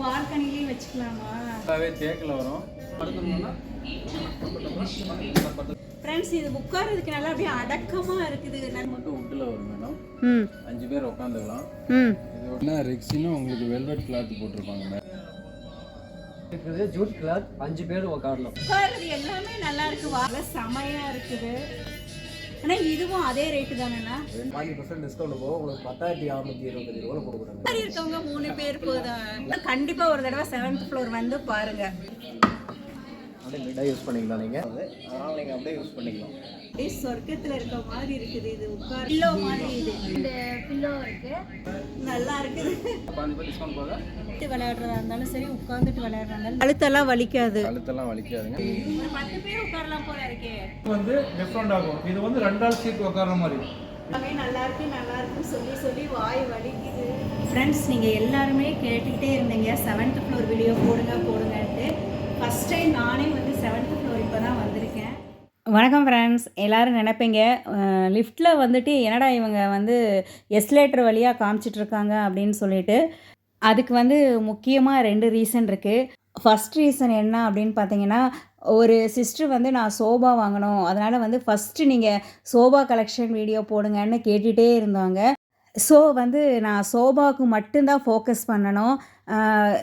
பால்கனிலையும் வச்சுக்கலாமா? ஃபுல்லாகவே தேக்கில் வரும். ஃப்ரெண்ட்ஸ் இது உட்கார்றதுக்கு நல்லா அப்படியே அடக்கமா இருக்குது. இது மட்டும் உட்டில் வரும் மேடம் ம். அஞ்சு பேர் உட்காந்துக்கலாம். ம். இது ஒன்றா ரெக்ஸினும் உங்களுக்கு வெல்வெட் கிளாத் போட்டிருப்பாங்க மேடம் இருக்குது ஜூட் கிளாத் அஞ்சு பேர் உட்காரலாம் உட்கார்றது எல்லாமே நல்லா இருக்கு. வாங்க செமையா இருக்குது. ஆனா இதுவும் அதே ரேட்டு தானேண்ணா? பாஞ்சு பர்சன்ட் டிஸ்கவுண்ட் போக உங்களுக்கு பத்தாயிரத்தி அறுநூத்தி இருபத்தஞ்சு ரூபா கொடுக்குறாங்க. இருக்கவங்க மூணு பேர் போதும். கண்டிப்பா ஒரு தடவை செவன்த் ஃப்ளோர் வந்து பாருங்க. அப்படியே யூஸ் பண்ணிக்கலாம் நீங்கள் அதனால் நீங்கள் அப்படியே யூஸ் பண்ணிக்கலாம். அப்படியே சொர்க்கத்துல இருக்க மாதிரி இருக்குது. இது உட்கார் பில்லோ மாதிரி இது. இந்த பில்லோ இருக்கு. நல்லா இருக்குது. பேர் டிஸ்கவுண்ட் போக விளையாடுறதா இருந்தாலும் சரி உட்காந்துட்டு விளையாடுறதா இருந்தாலும் கழுத்தெல்லாம் வலிக்காது. கழுத்தெல்லாம் வலிக்காதுங்க. ஒரு பத்து பேர் உட்காரலாம் போல இருக்கே. வந்து டிஃப்ரெண்ட் ஆகும். இது வந்து ரெண்டாள் சீட் உட்கார்ற மாதிரி. எல்லாமே நல்லா இருக்கு நல்லா இருக்குன்னு சொல்லி சொல்லி வாய் வலிக்குது. ஃப்ரெண்ட்ஸ் நீங்கள் எல்லாருமே கேட்டுக்கிட்டே இருந்தீங்க. செவன்த் ஃப்ளோர் வீடியோ போடுங்க போடுங்கன்ட்டு ஃபஸ்ட் டைம் நானே வந்து செவன்த் ஃப்ளோர் இப்போ தான் வந்திருக்கேன். வணக்கம் ஃப்ரெண்ட்ஸ் எல்லோரும் நினைப்பீங்க. லிஃப்ட்டில் வந்துட்டு என்னடா இவங்க வந்து எஸ்லேட்டர் வழியாக காமிச்சிட்ருக்காங்க அப்படின்னு சொல்லிட்டு. அதுக்கு வந்து முக்கியமாக ரெண்டு ரீசன் இருக்குது ஃபஸ்ட் ரீசன் என்ன அப்படின்னு பார்த்தீங்கன்னா ஒரு சிஸ்டர் வந்து நான் சோபா வாங்கணும். அதனால் வந்து ஃபஸ்ட்டு நீங்கள் சோபா கலெக்ஷன் வீடியோ போடுங்கன்னு கேட்டுகிட்டே இருந்தாங்க. ஸோ வந்து நான் சோபாவுக்கு மட்டும்தான் ஃபோக்கஸ் பண்ணணும்.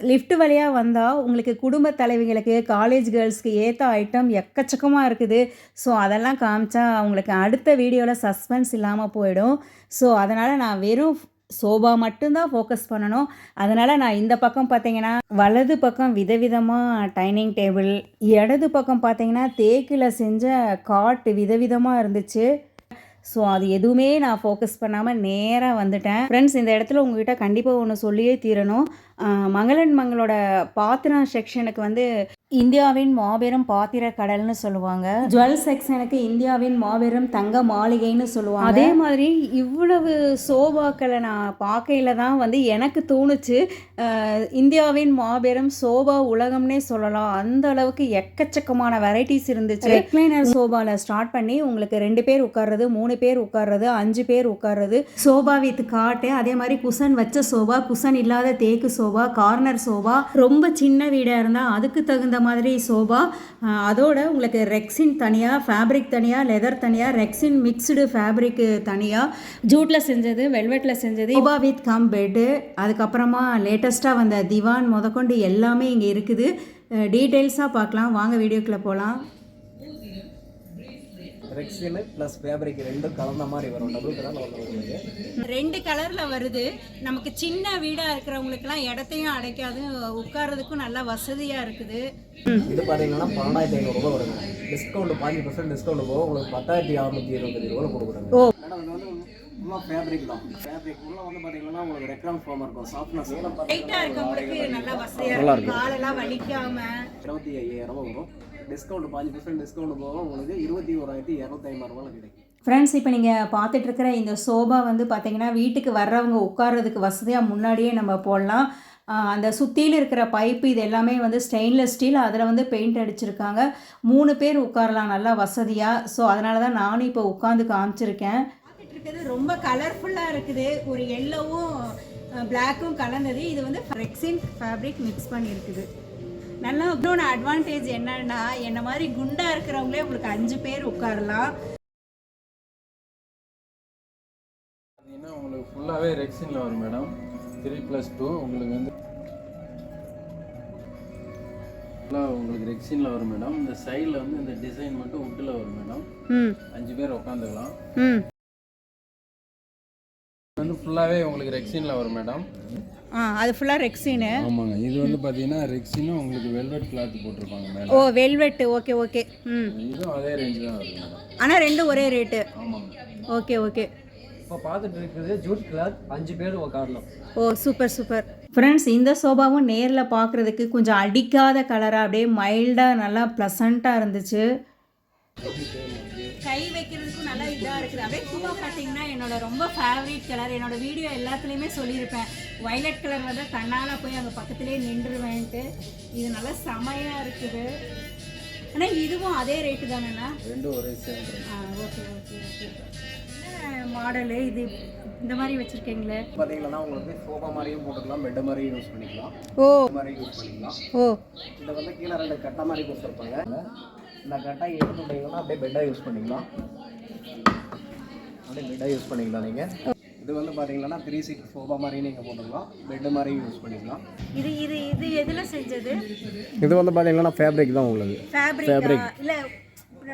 லிஃப்ட் வழியாக வந்தால் உங்களுக்கு குடும்ப தலைவிகளுக்கு காலேஜ் கேர்ள்ஸ்க்கு ஏற்ற ஐட்டம் எக்கச்சக்கமாக இருக்குது. ஸோ அதெல்லாம் காமிச்சா அவங்களுக்கு அடுத்த வீடியோவில் சஸ்பென்ஸ் இல்லாமல் போயிடும். ஸோ அதனால் நான் வெறும் சோபா மட்டும்தான் ஃபோக்கஸ் பண்ணணும். அதனால் நான் இந்த பக்கம் பார்த்தீங்கன்னா வலது பக்கம் விதவிதமாக டைனிங் டேபிள் இடது பக்கம் பார்த்தீங்கன்னா தேக்கில் செஞ்ச காட்டு விதவிதமாக இருந்துச்சு. ஸோ அது எதுவுமே நான் ஃபோக்கஸ் பண்ணாமல் நேராக வந்துட்டேன். ஃப்ரெண்ட்ஸ் இந்த இடத்துல உங்ககிட்ட கண்டிப்பாக ஒன்று சொல்லியே தீரணும். மங்களன் மங்களோட பாத்திரம் செக்ஷனுக்கு வந்து இந்தியாவின் மாபெரும் பாத்திர கடல்னு சொல்லுவாங்க. ஜுவல் செக்ஷனுக்கு இந்தியாவின் மாபெரும் தங்க மாளிகைன்னு சொல்லுவாங்க. அதே மாதிரி இவ்வளவு சோபாக்களை நான் பார்க்கையில தான் வந்து எனக்கு தோணுச்சு. இந்தியாவின் மாபெரும் சோபா உலகம்னே சொல்லலாம். அந்த அளவுக்கு எக்கச்சக்கமான வெரைட்டிஸ் இருந்துச்சு. ரெக்லைனர் சோபாவில் ஸ்டார்ட் பண்ணி உங்களுக்கு ரெண்டு பேர் உட்கார்றது மூணு பேர் உட்கார்றது அஞ்சு பேர் உட்கார்றது. சோபா வித் காட்டு அதே மாதிரி குஷன் வச்ச சோபா குஷன் இல்லாத தேக்கு சோபா கார்னர் சோபா. ரொம்ப சின்ன வீடாக இருந்தால் அதுக்கு தகுந்த மாதிரி சோபா. அதோட உங்களுக்கு ரெக்ஸின் தனியாக ஃபேப்ரிக் தனியாக லெதர் தனியாக ரெக்ஸின் மிக்ஸ்டு ஃபேப்ரிக்கு தனியாக ஜூட்டில் செஞ்சது வெல்வெட்டில் செஞ்சது. சோபா வித் கம் பெட்டு அதுக்கப்புறமா லேட்டஸ்ட்டாக வந்த திவான் முதற்கொண்டு எல்லாமே இங்கே இருக்குது. டீட்டெயில்ஸாக பார்க்கலாம். வாங்க வீடியோக்குள்ளே போகலாம் ரெக்ஸின் ப்ளஸ் ஃபேப்ரிக் ரெண்டும் கலந்த மாதிரி வரும். டபுள் கலர் வரும் உங்களுக்கு. ரெண்டு கலரில் வருது. நமக்கு சின்ன வீடாக இருக்கிறவங்களுக்குலாம் இடத்தையும் அடைக்காது. உட்கார்றதுக்கும் நல்லா வசதியாக இருக்குது. இது பார்த்தீங்கன்னா பன்னெண்டாயிரத்தி ஐநூறுரூவா வருங்க. டிஸ்கவுண்ட் பாஞ்சு பர்சன்ட் டிஸ்கவுண்ட் போக உங்களுக்கு பத்தாயிரத்தி அறுநூத்தி இருபத்தஞ்சு ரூபா கொடுக்குறாங்க. ஃபுல்லாக ஃபேப்ரிக் தான். ஃபேப்ரிக் உள்ள வந்து பார்த்தீங்கன்னா உங்களுக்கு ரெக்ரான் ஃபார்ம் இருக்கும். சாஃப்ட்னஸ் நல்லா வசதியாக இருக்கும். காலெல்லாம் வலிக்காமல் இருபத்தி ஐயாயிரம் ரூபா வரும். டிஸ்கவுண்ட் பாஞ்சு பர்சன்ட் டிஸ்கவுண்ட் போக உங்களுக்கு இருபத்தி ஓராயிரத்தி இரநூத்தி ஐம்பது ரூபாய் கிடைக்கும். ஃப்ரெண்ட்ஸ் இப்போ நீங்கள் பார்த்துட்டு இருக்கிற இந்த சோபா வந்து பார்த்தீங்கன்னா வீட்டுக்கு வர்றவங்க உட்கார்றதுக்கு வசதியாக முன்னாடியே நம்ம போடலாம். அந்த சுற்றியில் இருக்கிற பைப்பு இது எல்லாமே வந்து ஸ்டெயின்லெஸ் ஸ்டீல் அதில் வந்து பெயிண்ட் அடிச்சிருக்காங்க. மூணு பேர் உட்காரலாம் நல்லா வசதியாக ஸோ அதனால தான் நானும் இப்போ உட்காந்து காமிச்சிருக்கேன். பார்த்துட்டு இருக்கிறது ரொம்ப கலர்ஃபுல்லாக இருக்குது. ஒரு எல்லோவும் பிளாக்கும் கலந்தது. இது வந்து ரெக்ஸின் ஃபேப்ரிக் மிக்ஸ் பண்ணியிருக்குது. நல்லா இன்னொன்று அட்வான்டேஜ் என்னன்னா என்ன மாதிரி குண்டாக இருக்கிறவங்களே உங்களுக்கு அஞ்சு பேர் உட்காரலாம். பார்த்தீங்கன்னா உங்களுக்கு ஃபுல்லாகவே ரெக்ஸினில் வரும் மேடம் த்ரீ ப்ளஸ் டூ உங்களுக்கு வந்து ஃபுல்லாக உங்களுக்கு ரெக்ஸினில் வரும் மேடம் இந்த சைடில் வந்து இந்த டிசைன் மட்டும் உட்டில் வரும் மேடம் ம். அஞ்சு பேர் உட்காந்துக்கலாம். வந்து ஃபுல்லாகவே உங்களுக்கு ரெக்ஸினில் வரும் மேடம் ஆ அது ஃபுல்லாக ரெக்ஸினு ஆமாங்க. இது வந்து பார்த்தீங்கன்னா ரெக்ஸினும் உங்களுக்கு வெல்வெட் கிளாத் போட்டிருப்பாங்க மேடம் ஓ வெல்வெட்டு ஓகே ஓகே. ம். இதுவும் அதே ரேஞ்சு தான் ஆனால் ரெண்டும் ஒரே ரேட்டு ஆமாங்க. Okay okay. இப்போ பார்த்துட்டு இருக்குது ஜூட் கிளாத் அஞ்சு பேர் உட்காரலாம் ஓ சூப்பர் சூப்பர் ஃப்ரெண்ட்ஸ் இந்த சோபாவும் நேரில் பார்க்குறதுக்கு கொஞ்சம் அடிக்காத கலராக அப்படியே மைல்டாக நல்லா ப்ளசண்ட்டாக இருந்துச்சு. கை வைக்கிறதுக்கும் நல்லா இதாக இருக்குது. அப்படியே பூவா பார்த்தீங்கன்னா என்னோட ரொம்ப ஃபேவரட் கலர் என்னோட வீடியோ எல்லாத்துலேயுமே சொல்லியிருப்பேன். வயலட் கலர் வந்து தன்னால் போய் அங்கே பக்கத்துலேயே நின்றுவேன்ட்டு இது நல்லா செமையாக இருக்குது. ஆனால் இதுவும் அதே ரேட்டு தானேண்ணா? ரெண்டும் ஒரே சேம் ஆ ஓகே ஓகே ஓகே மாடலு இது இந்த மாதிரி வச்சுருக்கீங்களே? பார்த்தீங்கன்னா உங்களுக்கு சோஃபா மாதிரியும் போட்டுக்கலாம் பெட் மாதிரியும் யூஸ் பண்ணிக்கலாம். ஓ. மாதிரி யூஸ் பண்ணிக்கலாம். ஓ. இதை வந்து கீழே ரெண்டு கட்டை மாதிரி கொடுத்துருப்பாங்க. இந்த கட்டை எடுத்துட்டீங்கன்னா அப்படியே பெட்டாக யூஸ் பண்ணிக்கலாம். அப்படியே பெட்டாக யூஸ் பண்ணிக்கலாம் நீங்கள் இது வந்து பார்த்தீங்கன்னா த்ரீ சீட் சோஃபா மாதிரி நீங்கள் போட்டுக்கலாம். பெட் மாதிரியும் யூஸ் பண்ணிக்கலாம். இது இது இது எதில் செஞ்சது? இது வந்து பார்த்தீங்கன்னா ஃபேப்ரிக் தான் உங்களுக்கு ஃபேப்ரிக் இல்லை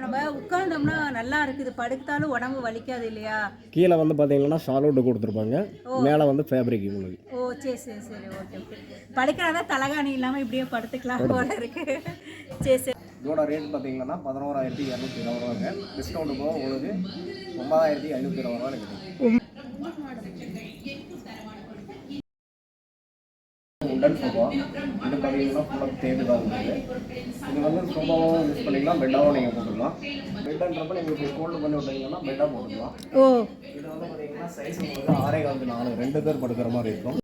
நம்ம உட்கார்ந்தோம்னா நல்லா இருக்குது. படுத்தாலும் உடம்பு வலிக்காது இல்லையா? கீழே வந்து பார்த்தீங்கன்னா ஷாலோட்டு கொடுத்துருப்பாங்க. மேலே வந்து ஃபேப்ரிக் உங்களுக்கு ஓ சரி சரி சரி ஓகே ஓகே படுக்கிறதா தலகாணி இல்லாமல் இப்படியே படுத்துக்கலாம் போல இருக்கு. சரி சரி. இதோட ரேட் பார்த்தீங்கன்னா பதினோராயிரத்தி இரநூத்தி இருபது ரூபாங்க டிஸ்கவுண்ட் போக உங்களுக்கு ஒன்பதாயிரத்தி ஐநூற்றி இருபது ரூபா கிடைக்கும். உடன் சோஃபா இது பார்த்தீங்கன்னா ஃபுல்லாக தேடு தான் இது வந்து சோஃபாவும் யூஸ் பண்ணிக்கலாம் பெட்டாகவும் நீங்கள் போட்டுக்கலாம் பெட்டுன்றப்ப நீங்கள் ஃபோல்டு பண்ணி விட்டீங்கன்னா பெட்டாக போட்டுக்கலாம் ஓ. இது வந்து பார்த்தீங்கன்னா சைஸ் உங்களுக்கு ஆறே காலத்து நாலு ரெண்டு பேர் படுக்கிற மாதிரி இருக்கும்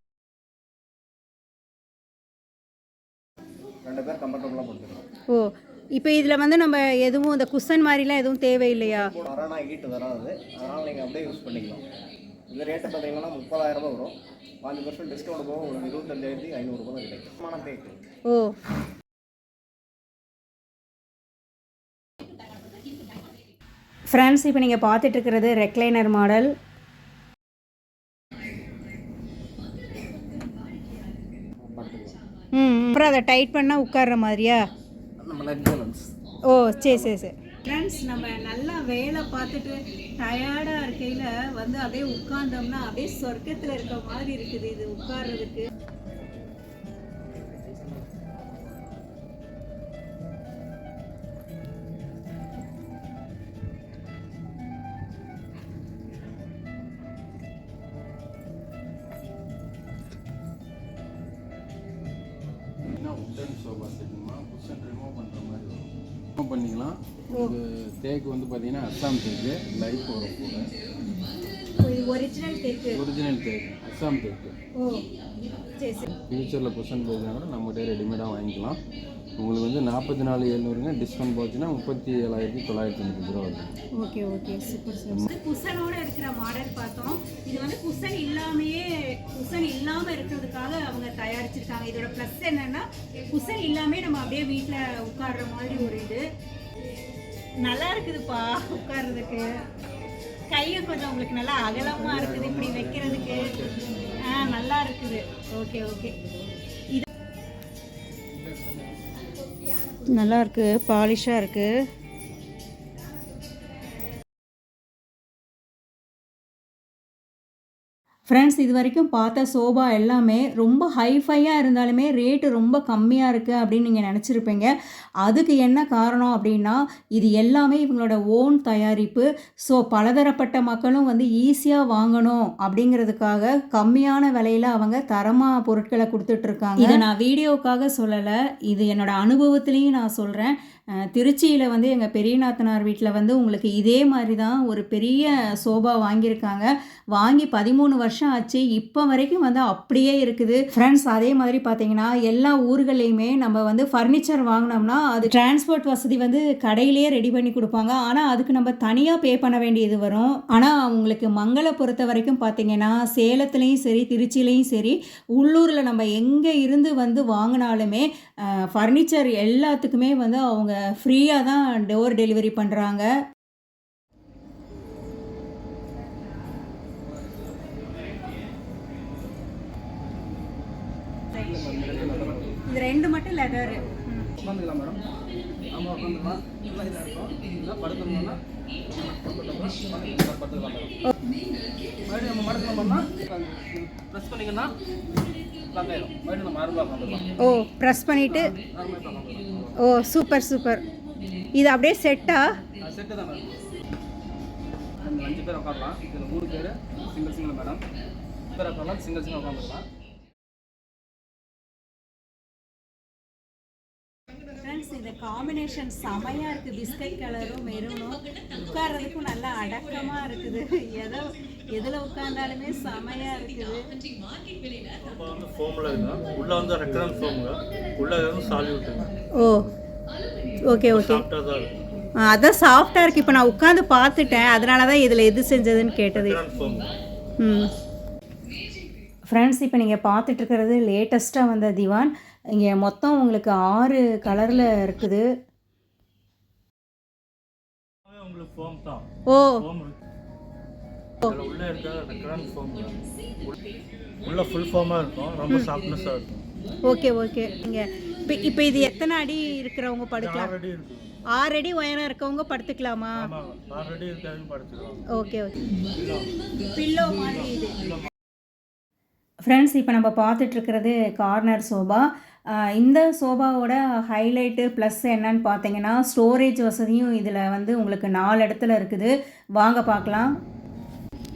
ரெண்டு பேர் கம்ஃபர்டபுளாக படுத்துக்கலாம் ஓ இப்போ இதில் வந்து நம்ம எதுவும் இந்த குஷன் மாதிரிலாம் எதுவும் தேவையில்லையா? ஹீட்டு வராது. அதனால் நீங்கள் அப்படியே யூஸ் பண்ணிக்கலாம். இந்த ரேட்டு பார்த்தீங்கன்னா முப்பதாயிரம் ரூபாய் வரும். பாஞ்சு பர்சன்ட் டிஸ்கவுண்ட் போக உங்களுக்கு இருபத்தஞ்சாயிரத்தி ஐநூறுரூபா தான் கிடைக்கும் தேக்கு ஓ. ஃப்ரெண்ட்ஸ் இப்போ நீங்கள் பார்த்துட்டு இருக்கிறது ரெக்லைனர் மாடல் ம் அப்புறம் அதை டைட் பண்ணால் உட்கார்ற மாதிரியா? ஓ சரி சரி சரி. ஃப்ரெண்ட்ஸ் நம்ம நல்லா வேலை பார்த்துட்டு டயர்டாக இருக்கையில் வந்து அப்படியே உட்கார்ந்தோம்னா அப்படியே சொர்க்கத்தில் இருக்க மாதிரி இருக்குது இது உட்கார்றதுக்கு. பண்ணிக்கலாம். இது தேக்கு வந்து பார்த்தீங்கன்னா அஸ்ஸாம் தேக்கு. லைஃப் வரும் கூட ஒரிஜினல் தேக்கு. ஒரிஜினல் தேக்கு. அஸ்ஸாம் தேக்கு. ஃபியூச்சரில் குஷன் போச்சுன்னா கூட நம்மகிட்ட ரெடிமேடாக வாங்கிக்கலாம். உங்களுக்கு வந்து நாற்பத்தி நாலு எழுநூறுங்க டிஸ்கவுண்ட் போச்சுன்னா முப்பத்தி ஏழாயிரத்தி தொள்ளாயிரத்தி தொண்ணூற்றி ரூபா வருது. Okay okay. சூப்பர் சூப்பர் குஷனோட இருக்கிற மாடல் பார்த்தோம். இது வந்து குஷன் இல்லாமையே குஷன் இல்லாமல் இருக்கிறதுக்காக அவங்க தயாரிச்சிருக்காங்க. இதோட ப்ளஸ் என்னன்னா குஷன் இல்லாமே நம்ம அப்படியே வீட்டில் உட்கார்ற மாதிரி ஒரு இது. நல்லா இருக்குதுப்பா உட்கார்றதுக்கு. கையும் கொஞ்சம் உங்களுக்கு நல்லா அகலமாக இருக்குது இப்படி வைக்கிறதுக்கு. ஆ நல்லா இருக்குது. Okay okay. இது நல்லா இருக்கு பாலிஷாக இருக்குது ஃப்ரெண்ட்ஸ் இது வரைக்கும் பார்த்த சோபா எல்லாமே ரொம்ப ஹைஃபையாக இருந்தாலுமே ரேட்டு ரொம்ப கம்மியாக இருக்குது அப்படின்னு நீங்கள் நினச்சிருப்பீங்க. அதுக்கு என்ன காரணம் அப்படின்னா இது எல்லாமே இவங்களோட ஓன் தயாரிப்பு. ஸோ பலதரப்பட்ட மக்களும் வந்து ஈஸியாக வாங்கணும் அப்படிங்கிறதுக்காக கம்மியான விலையில் அவங்க தரமாக பொருட்களை கொடுத்துட்ருக்காங்க இதை நான் வீடியோவுக்காக சொல்லலை. இது என்னோடய அனுபவத்துலேயும் நான் சொல்கிறேன் திருச்சியில் வந்து எங்கள் பெரியநாத்தனார் வீட்டில் வந்து உங்களுக்கு இதே மாதிரி தான் ஒரு பெரிய சோபா வாங்கியிருக்காங்க. வாங்கி பதிமூணு வருஷம் ஆச்சு இப்போ வரைக்கும் வந்து அப்படியே இருக்குது. ஃப்ரெண்ட்ஸ் அதே மாதிரி பார்த்தீங்கன்னா எல்லா ஊர்கள்லையுமே நம்ம வந்து ஃபர்னிச்சர் வாங்கினோம்னா அது டிரான்ஸ்போர்ட் வசதி வந்து கடையிலேயே ரெடி பண்ணி கொடுப்பாங்க. ஆனால் அதுக்கு நம்ம தனியாக பே பண்ண வேண்டியது வரும். ஆனால் உங்களுக்கு மங்களை பொறுத்த வரைக்கும் பார்த்தீங்கன்னா சேலத்துலேயும் சரி திருச்சியிலையும் சரி உள்ளூரில் நம்ம எங்கே இருந்து வந்து வாங்கினாலுமே ஃபர்னிச்சர் எல்லாத்துக்குமே வந்து அவங்க ஃப்ரீயாக தான் டோர் டெலிவரி பண்ணுறாங்க இது ரெண்டு மட்டும் லெதரு உட்காந்துக்கலாம் மேடம். ஆமாம் உட்காந்துக்கலாம். நல்லா இதாக இருக்கும். இல்லை படுத்தணும்னா படுத்துக்கலாம் மறுபடியும் நம்ம மடக்கணும்னா ப்ரெஸ் பண்ணிங்கன்னா ஓ ப்ரெஸ் உட்காந்துக்கலாம். ஓ சூப்பர் சூப்பர் இது அப்படியே செட்டா செட்டு தான் மேடம். அஞ்சு பேர் உட்காரலாம். இதில் மூணு பேர் சிங்கிள் சிங்கிள் மேடம். பேர் உட்காரலாம் சிங்கிள் சிங்கிள் உட்காந்துக்கலாம். காம்பினேஷன் செமையாக இருக்குது பிஸ்கட் கலரும் மெரூனும் உட்கார்றதுக்கும் நல்லா அடக்கமாக இருக்குது. எதோ எதில் உட்கார்ந்தாலுமே செமையாக இருக்குது. இப்போ வந்து ஃபோமில் இருக்குங்க உள்ளே வந்து ரெக்கரன் ஃபோமுங்க உள்ளே வந்து சாலிவிட்டுங்க ஓ ஓகே ஓகே அதான் சாஃப்டாக இருக்குது இப்போ நான் உட்காந்து பார்த்துட்டேன். அதனால தான் இதில் எது செஞ்சதுன்னு கேட்டது. ம். ஃப்ரெண்ட்ஸ் இப்போ நீங்கள் பார்த்துட்டு இருக்கிறது லேட்டஸ்ட்டாக வந்த திவான். இங்கே மொத்தம் உங்களுக்கு ஆறு கலரில் இருக்குது. ஓ. உள்ளே உள்ள ஃபுல் ஃபோமாக இருக்கும். ரொம்ப சாஃப்ட்னஸாக இருக்கும். Okay okay. இங்கே இப்போ இப்போ இது எத்தனை அடி இருக்கிறவங்க படுக்கலாம்? ஆறு அடி உயரம் இருக்கவங்க படுத்துக்கலாமா? Okay okay. பில்லோ மாதிரி இது. ஃப்ரெண்ட்ஸ் இப்போ நம்ம பார்த்துட்டு இருக்கிறது கார்னர் சோபா. இந்த சோபாவோட ஹைலைட்டு ப்ளஸ் என்னன்னு பார்த்தீங்கன்னா ஸ்டோரேஜ் வசதியும் இதில் வந்து உங்களுக்கு நாலு இடத்துல இருக்குது. வாங்க பார்க்கலாம்.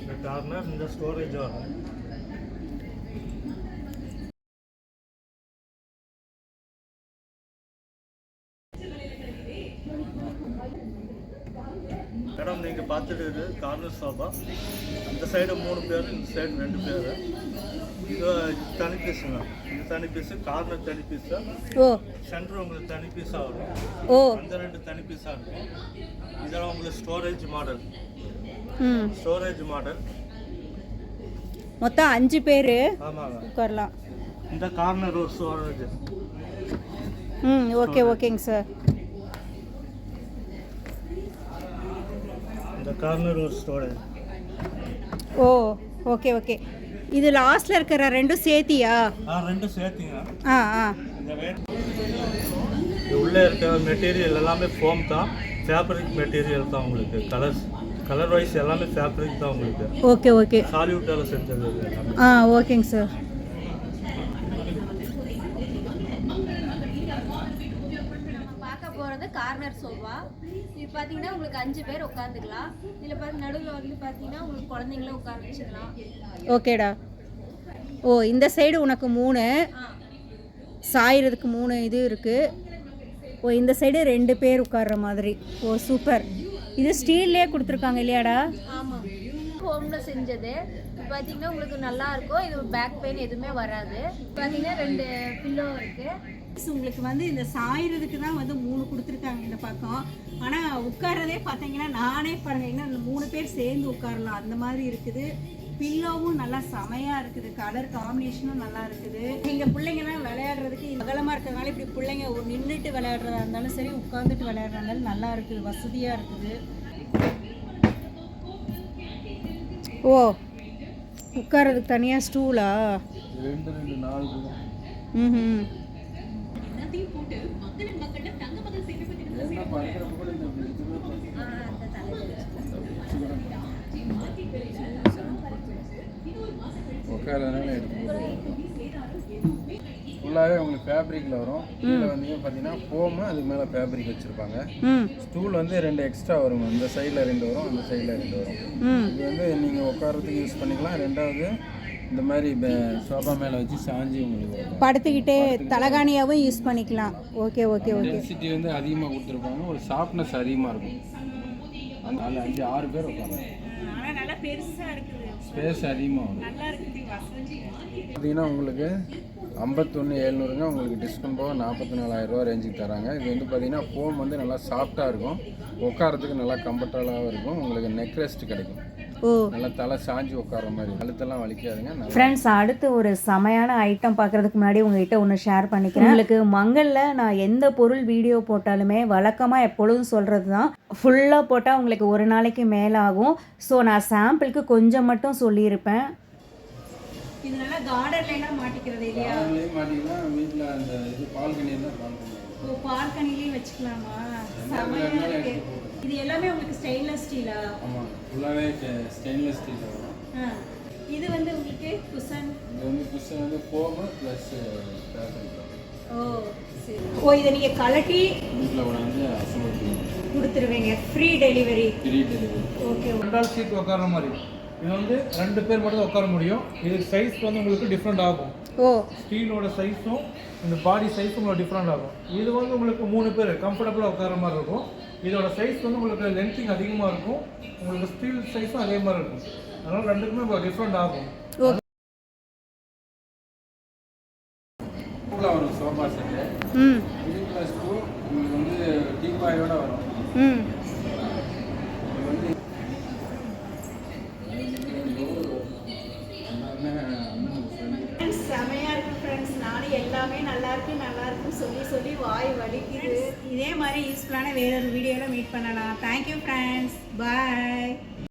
இந்த இந்த ஸ்டோரேஜ் வரும். மேடம் நீங்கள் பார்த்துட்டு இது கார்னர் சோபா. இந்த சைடு மூணு பேர் இந்த சைடு ரெண்டு பேர். இது தனி தனி பீஸு கார்னர் தனி பீஸு ஓ. சென்டர் உங்களுக்கு தனி பீஸாக வரும். ஓ. அந்த ரெண்டு தனி பீஸாக இருக்கும். இதெல்லாம் உங்களுக்கு ஸ்டோரேஜ் மாடல் ம். ஸ்டோரேஜ் மாடல் மொத்தம் அஞ்சு பேர் உட்காரலாம். இந்த கார்னர் ஒரு ஸ்டோரேஜ் ம் ஓகே ஓகேங்க சார் இந்த கார்னர் ஒரு ஸ்டோரேஜ் ஓ ஓகே ஓகே இது லாஸ்ட்டில் இருக்கிற ரெண்டும் சேர்த்தியா? ரெண்டும் சேர்த்திங்க. ஆ ஆ. உள்ளே இருக்க மெட்டீரியல் எல்லாமே ஃபோம் தான். ஃபேப்ரிக் மெட்டீரியல் தான் உங்களுக்கு. கலர்ஸ் கலர் வைஸ் எல்லாமே ஃபேப்ரிக் தான் உங்களுக்கு. ஓகே ஓகே சாலிவுட்டால் செஞ்சது ஆ ஓகேங்க சார் நம்ம பார்க்க போகிறது கார்னர் சோஃபா. இது பார்த்தீங்கன்னா உங்களுக்கு அஞ்சு பேர் உட்காந்துக்கலாம் இதில் பார்த்து நடுவில் வந்து பார்த்தீங்கன்னா உங்களுக்கு குழந்தைங்களும் உட்கார வச்சுக்கலாம் ஓகேடா. ஓ இந்த சைடு உனக்கு மூணு. சாயறதுக்கு மூணு இது இருக்குது ஓ இந்த சைடு ரெண்டு பேர் உட்கார்ற மாதிரி. ஓ சூப்பர். இது ஸ்டீல்லே கொடுத்துருக்காங்க இல்லையாடா? ஆமாம் ஹோமில் செஞ்சது. பார்த்தீங்கன்னா உங்களுக்கு நல்லா இருக்கும். இது பேக் பெயின் எதுவுமே வராது. பார்த்தீங்கன்னா ரெண்டு பில்லோ இருக்குது உங்களுக்கு வந்து இந்த சாயறதுக்கு தான் வந்து மூணு கொடுத்துருக்காங்க இந்த பக்கம். ஆனால் உட்கார்றதே பார்த்தீங்கன்னா நானே பாருங்க இன்னும் மூணு பேர் சேர்ந்து உட்காரலாம். அந்த மாதிரி இருக்குது. பில்லோவும் நல்லா செமையா இருக்குது. கலர் காம்பினேஷனும் நல்லா இருக்குது. எங்க பிள்ளைங்கலாம் விளையாடுறதுக்கு அகலமா இருக்கிறதுனால இப்படி பிள்ளைங்க ஒரு நின்றுட்டு விளையாடுறதா இருந்தாலும் சரி உட்காந்துட்டு விளையாடுறதா இருந்தாலும் நல்லா இருக்குது. வசதியா இருக்குது. ஓ உட்கார்றதுக்கு தனியாக ஸ்டூலா ரெண்டு ரெண்டு நாலு ம் உட்காரதுனால ஃபுல்லாகவே உங்களுக்கு ஃபேப்ரிக்கில் வரும். கீழே வந்தீங்க பார்த்தீங்கன்னா ஃபோமு அதுக்கு மேலே ஃபேப்ரிக் வச்சுருப்பாங்க. ஸ்டூல் வந்து ரெண்டு எக்ஸ்ட்ரா வரும். இந்த சைடில் ரெண்டு வரும் அந்த சைடில் ரெண்டு வரும். இது வந்து நீங்கள் உட்காரத்துக்கு யூஸ் பண்ணிக்கலாம். ரெண்டாவது இந்த மாதிரி சோஃபா மேலே வச்சு சாஞ்சி உங்களுக்கு படுத்துக்கிட்டே தலகாணியாவும் யூஸ் பண்ணிக்கலாம். ஓகே ஓகே ஓகே டென்சிட்டி வந்து அதிகமாக கொடுத்துருப்பாங்க. ஒரு சாஃப்ட்னஸ் அதிகமாக இருக்கும். நாலு அஞ்சு ஆறு பேர் உட்காந்து ஸ்பேஸ் அதிகமாக வரும். பார்த்தீங்கன்னா உங்களுக்கு ஐம்பத்தொன்று ஏழ்நூறுங்க உங்களுக்கு டிஸ்கவுண்ட் போக நாற்பத்தி நாலாயிரரூவா ரேஞ்சுக்கு தராங்க. இது வந்து பார்த்தீங்கன்னா ஃபோம் வந்து நல்லா சாஃப்டாக இருக்கும். உட்காரத்துக்கு நல்லா கம்ஃபர்டபுளாகவும் இருக்கும். உங்களுக்கு நெக் ரெஸ்ட் கிடைக்கும். நல்லா தலை சாஞ்சி உட்கார மாதிரி கழுத்தெல்லாம் வலிக்காதுங்க ஃப்ரெண்ட்ஸ் அடுத்து ஒரு செமையான ஐட்டம் பார்க்குறதுக்கு முன்னாடி உங்ககிட்ட ஒன்று ஷேர் பண்ணிக்கிறேன். உங்களுக்கு மங்களில் நான் எந்த பொருள் வீடியோ போட்டாலுமே வழக்கமாக எப்பொழுதும் சொல்கிறது தான் ஃபுல்லாக போட்டால் உங்களுக்கு ஒரு நாளைக்கு மேலே ஆகும் ஸோ நான் சாம்பிளுக்கு கொஞ்சம் மட்டும் சொல்லியிருப்பேன். இது கார்டன்லாம் மாட்டிக்கிறது இல்லையா? வீட்டில் அந்த ஓ வச்சுக்கலாமா? எல்லாமே உங்களுக்கு ஸ்டெயின்லெஸ் ஸ்டீலா ஆமாம் ஃபுல்லாகவே ஸ்டெயின்லெஸ் ஸ்டீல் வரும் இது வந்து உங்களுக்கு குசன் இது வந்து புதுசாக வந்து ஃபோமு ப்ளஸ் ஓ சரி. ஓ இதை நீங்கள் கலட்டி வீட்டில் கொண்டாந்து கொடுத்துருவீங்க. Free delivery free delivery okay ரெண்டாள் seat உட்கார மாதிரி. இது வந்து ரெண்டு பேர் மட்டும் உட்கார முடியும். இது சைஸ் வந்து உங்களுக்கு டிஃப்ரெண்ட் ஆகும். ஓ. ஸ்டீலோட சைஸும் இந்த பாடி சைஸும் உங்களுக்கு டிஃப்ரெண்ட் ஆகும். இது வந்து உங்களுக்கு மூணு பேர் கம்ஃபர்டபுளாக உட்கார மாதிரி இருக்கும். இதோட சைஸ் வந்து உங்களுக்கு லென்த்திங் அதிகமாக இருக்கும். உங்களுக்கு ஸ்டீல் சைஸும் அதே மாதிரி இருக்கும். அதனால் ரெண்டுக்குமே இப்போ டிஃப்ரெண்ட் ஆகும்.